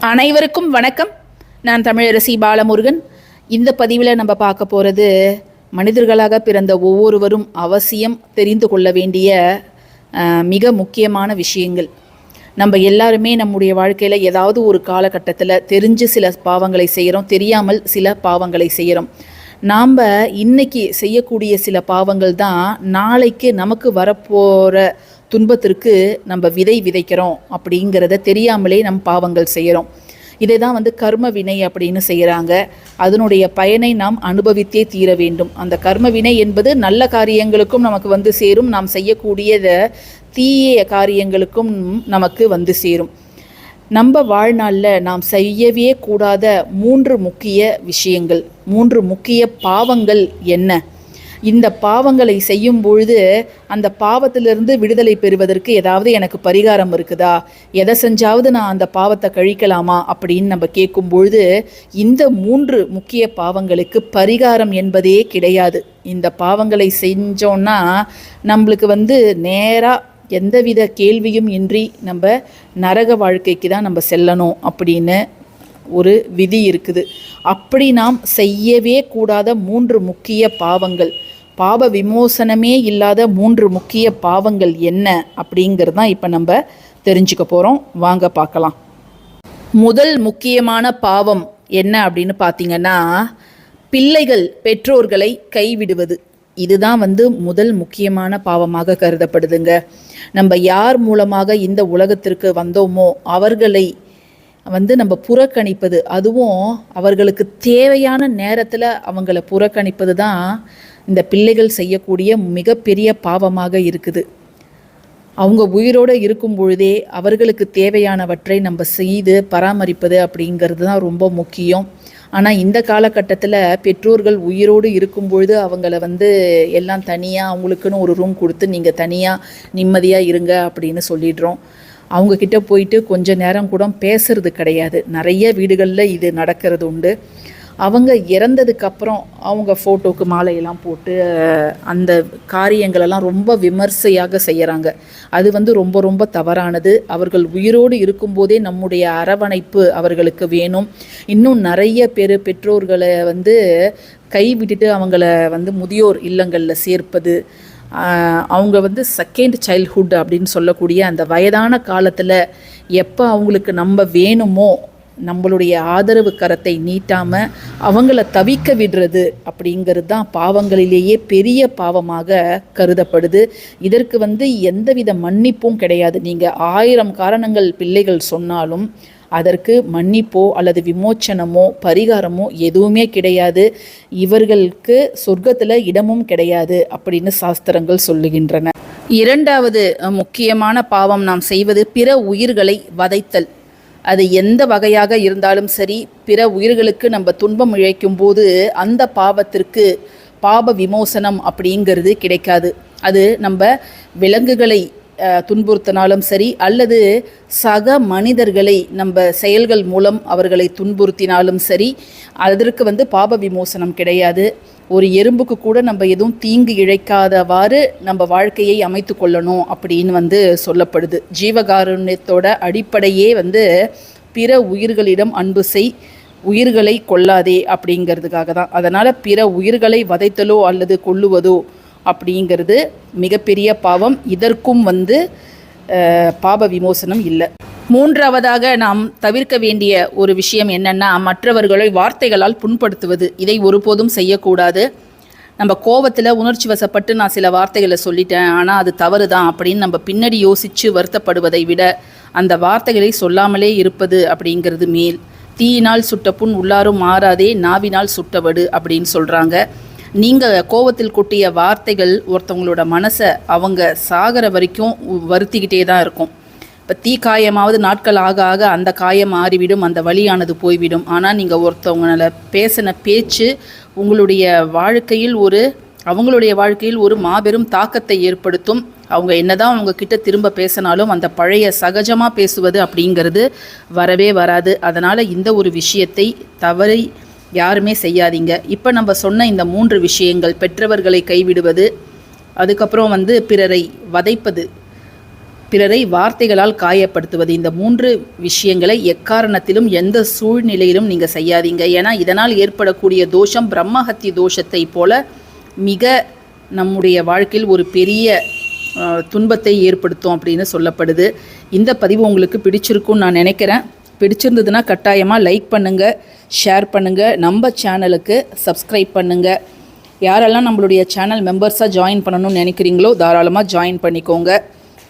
அனைவருக்கும் வணக்கம். நான் தமிழரசி பாலமுருகன். இந்த பதிவில் நம்ம பார்க்க போகிறது மனிதர்களாக பிறந்த ஒவ்வொருவரும் அவசியம் தெரிந்து கொள்ள வேண்டிய மிக முக்கியமான விஷயங்கள். நம்ம எல்லாருமே நம்முடைய வாழ்க்கையில் ஏதாவது ஒரு காலகட்டத்தில் தெரிஞ்சு சில பாவங்களை செய்கிறோம் தெரியாமல் சில பாவங்களை செய்கிறோம் நாம் இன்னைக்கு செய்யக்கூடிய சில பாவங்கள் தான் நாளைக்கு நமக்கு வரப்போகிற துன்பத்திற்கு நம்ம விதை விதைக்கிறோம் அப்படிங்கிறத தெரியாமலே நம் பாவங்கள் செய்கிறோம் இதை தான் வந்து கர்ம வினை அப்படின்னு செய்கிறாங்க அதனுடைய பயனை நாம் அனுபவித்தே தீர வேண்டும். அந்த கர்ம வினை என்பது நல்ல காரியங்களுக்கும் நமக்கு வந்து சேரும். நாம் செய்யக்கூடியத தீய காரியங்களுக்கும் நமக்கு வந்து சேரும். நம்ம வாழ்நாளில் நாம் செய்யவே கூடாத மூன்று முக்கிய விஷயங்கள் மூன்று முக்கிய பாவங்கள் என்ன? இந்த பாவங்களை செய்யும் பொழுது அந்த பாவத்திலிருந்து விடுதலை பெறுவதற்கு ஏதாவது எனக்கு பரிகாரம் இருக்குதா? எதை செஞ்சாவது நான் அந்த பாவத்தை கழிக்கலாமா? அப்படின்னு நம்ம கேட்கும் பொழுது இந்த மூன்று முக்கிய பாவங்களுக்கு பரிகாரம் என்பதே கிடையாது. இந்த பாவங்களை செஞ்சோன்னா நம்மளுக்கு வந்து நேராக எந்தவித கேள்வியும் இன்றி நம்ம நரக வாழ்க்கைக்கு தான் நம்ம செல்லணும் அப்படின்னு ஒரு விதி இருக்குது. அப்படி நாம் செய்யவே கூடாத மூன்று முக்கிய பாவங்கள். பாவ விமோசனமே இல்லாத மூன்று முக்கிய பாவங்கள் என்ன அப்படிங்கிறது தான் இப்போ நம்ம தெரிஞ்சுக்க போகிறோம் வாங்க பார்க்கலாம். முதல் முக்கியமான பாவம் என்ன அப்படின்னு பார்த்தீங்கன்னா பிள்ளைகள் பெற்றோர்களை கைவிடுவது. இதுதான் வந்து முதல் முக்கியமான பாவமாக கருதப்படுதுங்க. நம்ம யார் மூலமாக இந்த உலகத்திற்கு வந்தோமோ அவர்களை வந்து நம்ம புறக்கணிப்பது. அதுவும் அவர்களுக்கு தேவையான நேரத்தில் அவங்கள புறக்கணிப்பது தான் இந்த பிள்ளைகள் செய்யக்கூடிய மிகப்பெரிய பாவமாக இருக்குது. அவங்க உயிரோடு இருக்கும் பொழுதே அவர்களுக்கு தேவையானவற்றை நம்ம செய்து பராமரிப்பது அப்படிங்கிறது தான் ரொம்ப முக்கியம். ஆனால் இந்த காலகட்டத்தில் பெற்றோர்கள் உயிரோடு இருக்கும் பொழுது அவங்கள வந்து எல்லாம் தனியாக அவங்களுக்குன்னு ஒரு ரூம் கொடுத்து நீங்கள் தனியாக நிம்மதியாக இருங்க அப்படின்னு சொல்லிடுறோம். அவங்கக்கிட்ட போயிட்டு கொஞ்ச நேரம் கூட பேசுறது கிடையாது. நிறைய வீடுகளில் இது நடக்கிறது உண்டு. அவங்க இறந்ததுக்கு அப்புறம் அவங்க ஃபோட்டோக்கு மாலையெல்லாம் போட்டு அந்த காரியங்களெல்லாம் ரொம்ப விமர்சையாக செய்கிறாங்க அது வந்து ரொம்ப ரொம்ப தவறானது. அவர்கள் உயிரோடு இருக்கும்போதே நம்முடைய அரவணைப்பு அவர்களுக்கு வேணும். இன்னும் நிறைய பேர் பெற்றோர்களை வந்து கைவிட்டுட்டு அவங்கள வந்து முதியோர் இல்லங்களில் சேர்ப்பது அவங்க வந்து செகண்ட் சைல்ட்ஹுட் அப்படின்னு சொல்லக்கூடிய அந்த வயதான காலத்தில் எப்போ அவங்களுக்கு நம்ம வேணுமோ நம்மளுடைய ஆதரவு கரத்தை நீட்டாமல் அவங்கள தவிக்க விடுறது அப்படிங்கிறது தான் பாவங்களிலேயே பெரிய பாவமாக கருதப்படுது. இதற்கு வந்து எந்தவித மன்னிப்பும் கிடையாது. நீங்கள் ஆயிரம் காரணங்கள் பிள்ளைகள் சொன்னாலும் அதற்கு மன்னிப்போ அல்லது விமோச்சனமோ பரிகாரமோ எதுவுமே கிடையாது. இவர்களுக்கு சொர்க்கத்தில் இடமும் கிடையாது அப்படின்னு சாஸ்திரங்கள் சொல்லுகின்றன. இரண்டாவது முக்கியமான பாவம் நாம் செய்வது பிற உயிர்களை வதைத்தல். அது எந்த வகையாக இருந்தாலும் சரி பிற உயிர்களுக்கு நம்ம துன்பம் இழைக்கும் போது அந்த பாவத்திற்கு பாப விமோசனம் அப்படிங்கிறது கிடைக்காது. அது நம்ம விலங்குகளை துன்புறுத்தினாலும் சரி அல்லது சக மனிதர்களை நம்ம செயல்கள் மூலம் அவர்களை துன்புறுத்தினாலும் சரி அதற்கு வந்து பாப விமோசனம் கிடையாது. ஒரு எறும்புக்கு கூட நம்ம எதுவும் தீங்கு இழைக்காதவாறு நம்ம வாழ்க்கையை அமைத்து கொள்ளணும் அப்படின்னு வந்து சொல்லப்படுது. ஜீவகாருண்யத்தோட அடிப்படையே வந்து பிற உயிர்களிடம் அன்பு செய் உயிர்களை கொல்லாதே அப்படிங்கிறதுக்காக தான். அதனால் பிற உயிர்களை வதைத்தலோ அல்லது கொள்ளுவதோ அப்படிங்கிறது மிகப்பெரிய பாவம். இதற்கும் வந்து பாப விமோசனம் இல்லை. மூன்றாவதாக நாம் தவிர்க்க வேண்டிய ஒரு விஷயம் என்னென்னா மற்றவர்களை வார்த்தைகளால் புண்படுத்துவது. இதை ஒருபோதும் செய்யக்கூடாது. நம்ம கோவத்தில் உணர்ச்சி வசப்பட்டு நான் சில வார்த்தைகளை சொல்லிட்டேன் ஆனால் அது தவறு தான் அப்படின்னு நம்ம பின்னாடி யோசித்து வருத்தப்படுவதை விட அந்த வார்த்தைகளை சொல்லாமலே இருப்பது அப்படிங்கிறது மேல். தீயினால் சுட்ட புண் உள்ளாரும் மாறாதே நாவினால் சுட்டவடு அப்படின்னு சொல்கிறாங்க நீங்கள் கோவத்தில் கொட்டிய வார்த்தைகள் ஒருத்தவங்களோட மனசை அவங்க சாகிற வரைக்கும் வருத்திக்கிட்டே தான் இருக்கும். இப்போ தீ காயமாவது நாட்கள் ஆக ஆக அந்த காயம் மாறிவிடும் அந்த வழியானது போய்விடும். ஆனால் நீங்கள் ஒருத்தவங்கள பேசின பேச்சு உங்களுடைய வாழ்க்கையில் ஒரு அவங்களுடைய வாழ்க்கையில் ஒரு மாபெரும் தாக்கத்தை ஏற்படுத்தும். அவங்க என்னதான் அவங்க கிட்ட திரும்ப பேசினாலும் அந்த பழைய சகஜமாக பேசுவது அப்படிங்கிறது வரவே வராது. அதனால் இந்த ஒரு விஷயத்தை தவறி யாருமே செய்யாதீங்க. இப்போ நம்ம சொன்ன இந்த மூன்று விஷயங்கள் பெற்றவர்களை கைவிடுவது அதுக்கப்புறம் வந்து பிறரை வதைப்பது பிறரை வார்த்தைகளால் காயப்படுத்துவது. இந்த மூன்று விஷயங்களை எக்காரணத்திலும் எந்த சூழ்நிலையிலும் நீங்கள் செய்யாதீங்க. ஏன்னா இதனால் ஏற்படக்கூடிய தோஷம் பிரம்மஹத்தி தோஷத்தை போல மிக நம்முடைய வாழ்க்கையில் ஒரு பெரிய துன்பத்தை ஏற்படுத்தும் அப்படின்னு சொல்லப்படுது. இந்த பதிவு உங்களுக்கு பிடிச்சிருக்கும்னு நான் நினைக்கிறேன். பிடிச்சிருந்ததுன்னா கட்டாயமாக லைக் பண்ணுங்கள் ஷேர் பண்ணுங்கள் நம்ம சேனலுக்கு சப்ஸ்கிரைப் பண்ணுங்கள் யாரெல்லாம் நம்மளுடைய சேனல் மெம்பர்ஸாக ஜாயின் பண்ணணும்னு நினைக்கிறீங்களோ தாராளமாக ஜாயின் பண்ணிக்கோங்க.